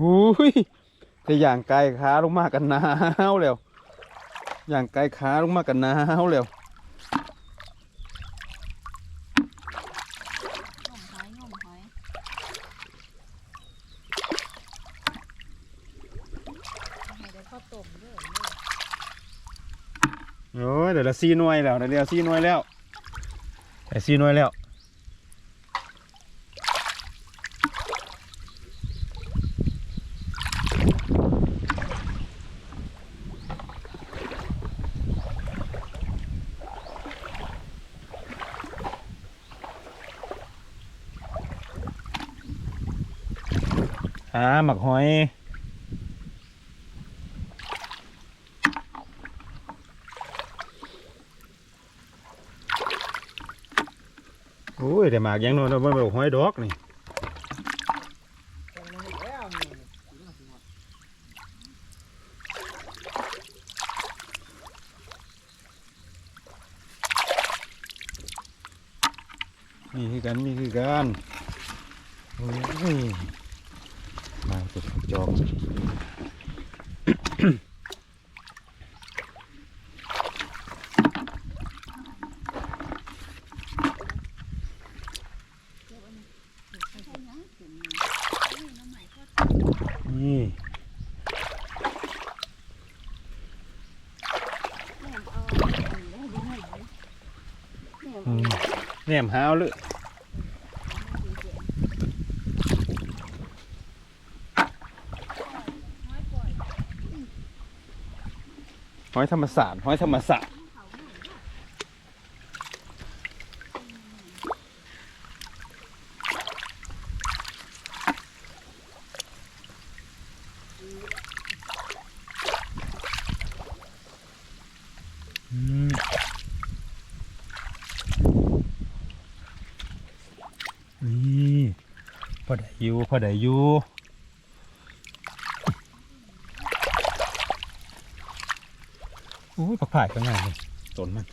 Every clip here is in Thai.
อุ้ยแต่อย่างไกลขาลงมากกันหนาวแล้ว อย่างไกลขาลงมากกันหนาวแล้วโอ้ยเดี๋ยวละซีน่วยแล้วเดี๋ยวซีน่วยแล้วแต่ซีน่วยแล้ว หาหมักหอยโอ้ยแต่หมากยังโนนมันบอกหอยดอกนี่นี่คือกันนี่คือกันโอ้ย สุดจอกนี่ แม่เอาอันนี้ให้ดูหน่อยดิแม่เอา อืมแหนมหาวเลย หอยธรรมศาสตร์หอยธรรมศาสตร์นี่พอได้อยู่พอได้อยู่ อ้ผักผ่ายก็ง่ายเลยต้นมัน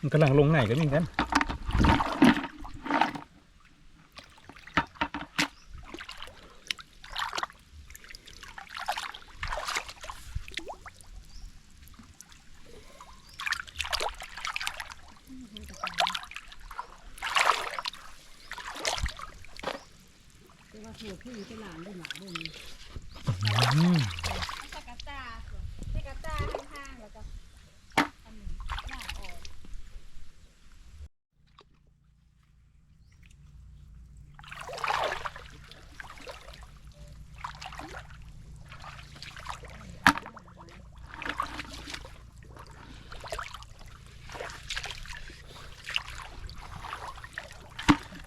มันกำลังลงไหนกันนี่กัน แต่ว่าถั่ว พี่เป็นหลานด้วยหลานด้วยนี่ อืม ตะกะตาตะกะตาข้างๆแล้วก็อันนี้หน้าออก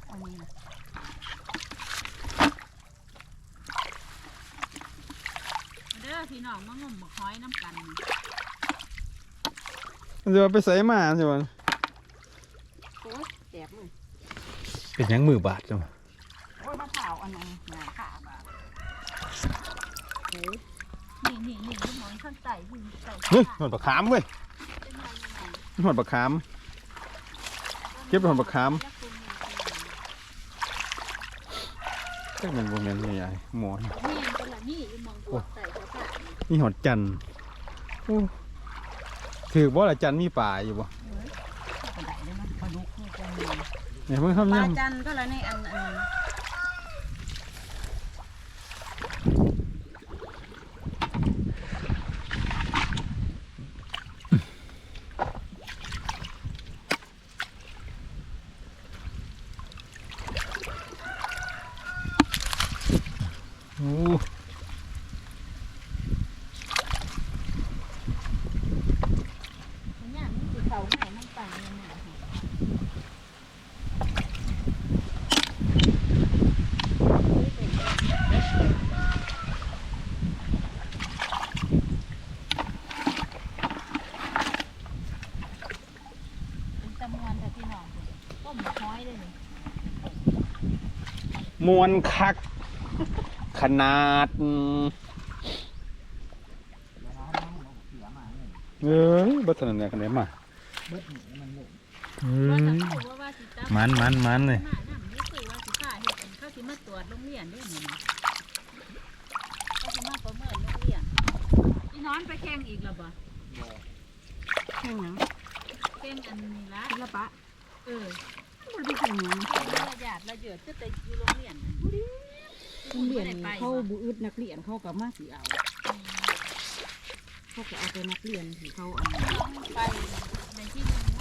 อันนี้นะเด้อ พี่น้องมางมบักหอยน้ำกันมันจะว่าไปใส่มาใช่ไหมโอ้ยแสบมือเป็นหยังมือบาดจังวะโอ้ยมะพร้าวอันนั้นหนาขาบาเฮ้ยนี่นี่นี่ลูกหมอนข้างใต้ที่ใส่เฮ้ยหอดบักขามเว้ยเป็นยังไงหอดบักขามเก็บหอดบักขามก็เป็นโมเมนต์ใหญ่ๆหมอนนี่เป็นละนี่มองตัวใส่กระป๋า นี่หอดจันทร์โอ้ถือบ่ละจันทร์มีป่าอยู่บ่กระไดเลยมันปลาดุกนี่จะมีเนี่ยเพิ่งทำปลายังจันก็แล้วในอันอันโอ้ เนี่ยมันคือ เขาไหนมันป่าเนี่ยหนาเป็นจำนวนแต่พี่น้องต้มหอยเลยนี่มวนคัก ขนาดเอ้ยบัตรนั้นเนี่ยกัน ไหนมาเอ้ว่าจะยพูดว่าว่าสิจับมันมันมันเลยมาน้ำนี่คือว่าสิพาเฮ็ดอันเขาสิมาตรวจโรงเรียนเด้นี่นะเขาสิมาประเมินโรงเรียนอีน้อนไปแข่งอีกแล้วบ่แข่งหยังแข่งอันนี้ละศิลปะเออบ่ได้แข่งหยังแข่งระยะระเยือดคือแต่อยู่โรงเรียนน่ะโรงเรียนบ่ได้ไปเขาบุอึดนักเรียนเขาก็มาสิเอาเขาก็เอาไปนักเรียนที่เขาอันนั้นไป ในที่หนึง